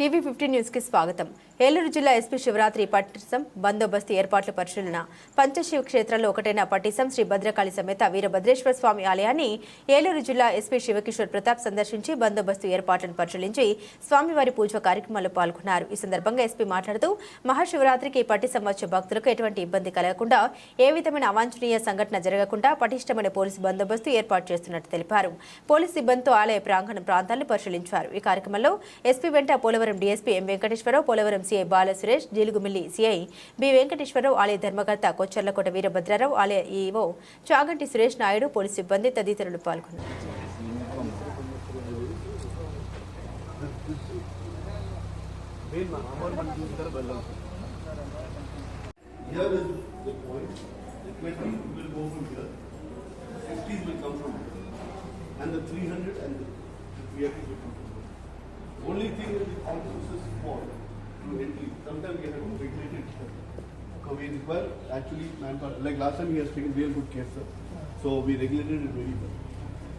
TV fifteen న్యూస్కి స్వాగతం. ఏలూరు జిల్లా ఎస్పీ శివరాత్రి పట్టిసం బందోబస్తు ఏర్పాట్ల పరిశీలన. పంచశివ క్షేత్రంలో ఒకటైన పట్టిసం శ్రీ భద్రకాళి సమేత వీరభద్రేశ్వర స్వామి ఆలయాన్ని ఏలూరు జిల్లా ఎస్పీ శివకిషోర్ ప్రతాప్ సందర్శించి బందోబస్తు ఏర్పాట్లను పరిశీలించి స్వామివారి పూజ కార్యక్రమాల్లో పాల్గొన్నారు. ఈ సందర్భంగా ఎస్పీ మాట్లాడుతూ మహాశివరాత్రికి పట్టిసం వచ్చే భక్తులకు ఎటువంటి ఇబ్బంది కలగకుండా ఏ విధమైన అవాంఛనీయ సంఘటన జరగకుండా పటిష్టమైన పోలీసు బందోబస్తు ఏర్పాటు చేస్తున్నట్టు తెలిపారు. పోలీసు సిబ్బందితో ఆలయ ప్రాంగణ ప్రాంతాలను పరిశీలించారు. ఈ కార్యక్రమంలో ఎస్పీ వెంట Polavaram Polavaram DSP M Venkateswararao Polavaram CI Balasuresh Jeelugumilli CI B Venkateswararao ఆలయ ధర్మకర్త కొచ్చర్లకోట వీరభద్రారావు ఆలయ ఈఓ చాగంటి సురేష్ నాయుడు పోలీసు సిబ్బంది తదితరులు పాల్గొన్నారు. Only thing is the concourse is small, to entry, sometimes we have to regulate it. So we require actually manpower, like last time he has taken real good care, sir, so we regulated it very well.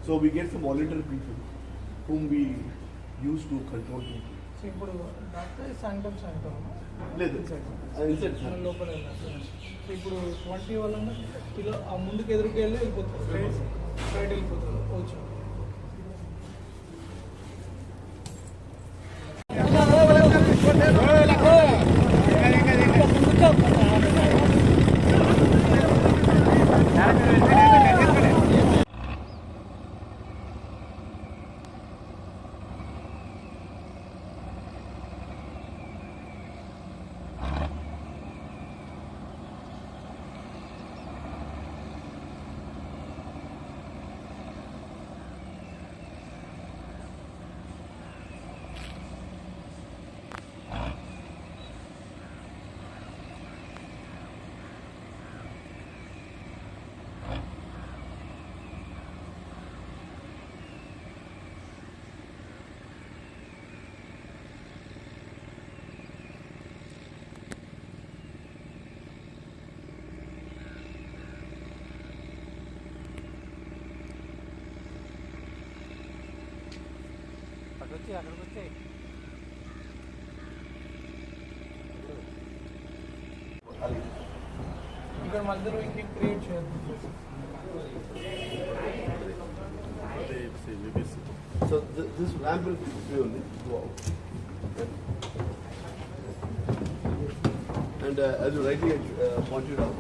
So we get some voluntary people whom we use to control people. So ఇప్పుడు doctor సాయంత్రం సాయంత్రం లేదు INCET sir లోపల వెళ్ళాలి. So ఇప్పుడు twenty వల్ల kilo ఆ ముందుకు ఎదురుకు వెళ్ళి వెళ్ళిపోతారు స్ట్రైట్ Pedro. వెళ్ళిపోతారు వచ్చి అక్కడికి అక్కడికి వచ్చి ఇక్కడ మధ్యలో ఇంకేం క్రియేట్ చేయదు So th- this ramp will be only go out. And uh, as you rightly uh, pointed out,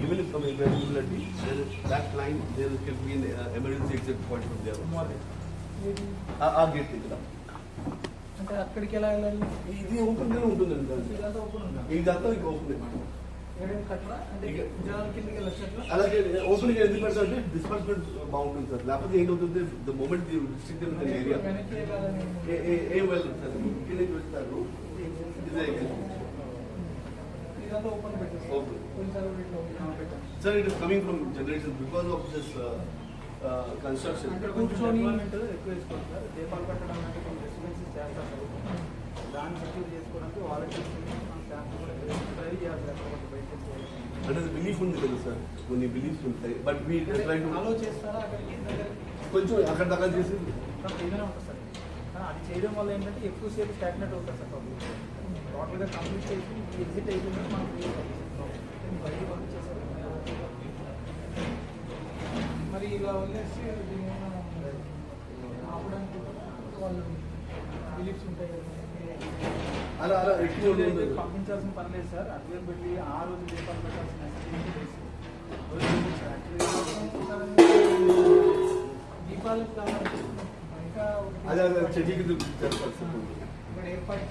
even if some irregularity, there is that line, there can be an uh, emergency exit point from there. ఆ gate దగ్గర అంటే అక్కడికి ఎలా వెళ్ళాలి? ఇది open గానే దానికి. ఇదంతా ఓపెన్ ఉందా? ఇదంతా ఇంకా ఓపెన్ కిందకి అట్లా అలాగే ఓపెన్ ఎందుకు పెడతా అంటే డిస్పర్స్మెంట్ బాగుంటుంది సార్. లేకపోతే ఏంటవుతుంది ద మూమెంట్ రిస్ట్రిక్ట్ ఏరియా ఏం వెళ్ళదు సార్? నుంచి వెళ్తారు. Open Open. కొన్నిసార్లు ఇట్లా ఓపెన్ పెట్టాం Sir, it is అంటే కూర్చొని. దాన్ని సెక్యూర్ చేసుకోవడానికి వాలంటీర్స్. అంటే బిలీఫ్ ఉంది కదా సార్. కొన్ని బిలీఫ్స్ ఉంటాయి. బట్ టు అలో చేస్తారా? కొంచెం అక్కడ దాకా చేసి ఏదైనా ఉంటుంది సార్. అది చేయడం వల్ల ఏంటంటే ఎక్కువసేపు స్టాగ్నెట్ అవుతుంది సార్ పబ్లిక్. టోటల్గా కంప్లీట్ చేసి ఎగ్జిట్ అయిపోయింది మనం బయట పంపించేసారు ఇలా వదిలేసి దీన్ని ఏమైనా ఆపడానికి వాళ్ళు బిలీఫ్స్ ఉంటాయి కదా. అలా అలా ఎక్కువ పంపించాల్సిన పని లేదు సార్. అడ్వేర్ పెట్టి ఆ రోజు దీపాలు పెట్టాల్సిన దీపాలకు అదే అదే ఇక్కడ ఏర్పాటు